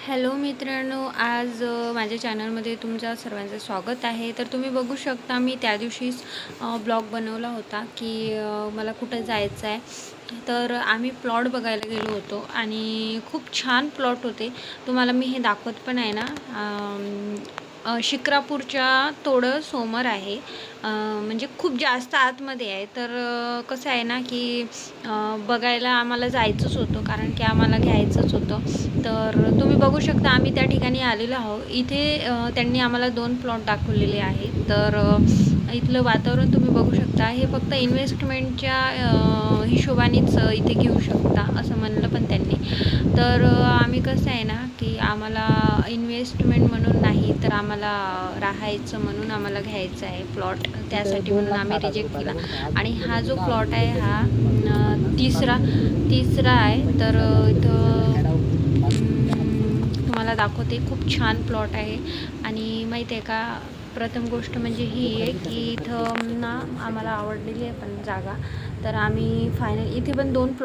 Hello मित्रांनो आज माझ्या चॅनलमध्ये तुमच्या सर्वांचं स्वागत आहे. तर तुम्ही बघू शकता मी त्या दिवशीच ब्लॉग बनवला होता की मला कुठं जायचं आहे तर आम्ही प्लॉट बघायला गेलो होतो आणि खूप छान प्लॉट होते. तुम्हाला मी हे दाखवत पण आहे ना शिक्रापूरच्या थोडं समोर आहे. म्हणजे खूप जास्त आतमध्ये आहे. तर कसं आहे ना की बघायला आम्हाला जायचंच होतं. कारण की आम्हाला घ्यायचंच होतं. तर तुम्ही बघू शकता आम्ही त्या ठिकाणी आलेलो आहोत. इथे त्यांनी आम्हाला दोन प्लॉट दाखवलेले आहेत. तर इथलं वातावरण तुम्ही बघू शकता. हे फक्त इन्व्हेस्टमेंटच्या हिशोबानेच इथे घेऊ शकता असं म्हणलं पण त्यांनी. तर आम्ही कसं आहे ना इन्व्हेस्टमेंट म्हणून नाही तर आम्हाला राहायचं म्हणून आम्हाला घ्यायचं आहे प्लॉट त्यासाठी म्हणून आम्ही रिजेक्ट केला. आणि हा जो प्लॉट आहे हा तिसरा तिसरा आहे. तर इथं तुम्हाला दाखवते. खूप छान प्लॉट आहे. आणि माहीत आहे का प्रथम गोष्ट म्हणजे ही आहे की इथं ना आम्हाला आवडलेली आहे पण जागा. तर आम्ही फायनल इथे पण दोन प्लॉट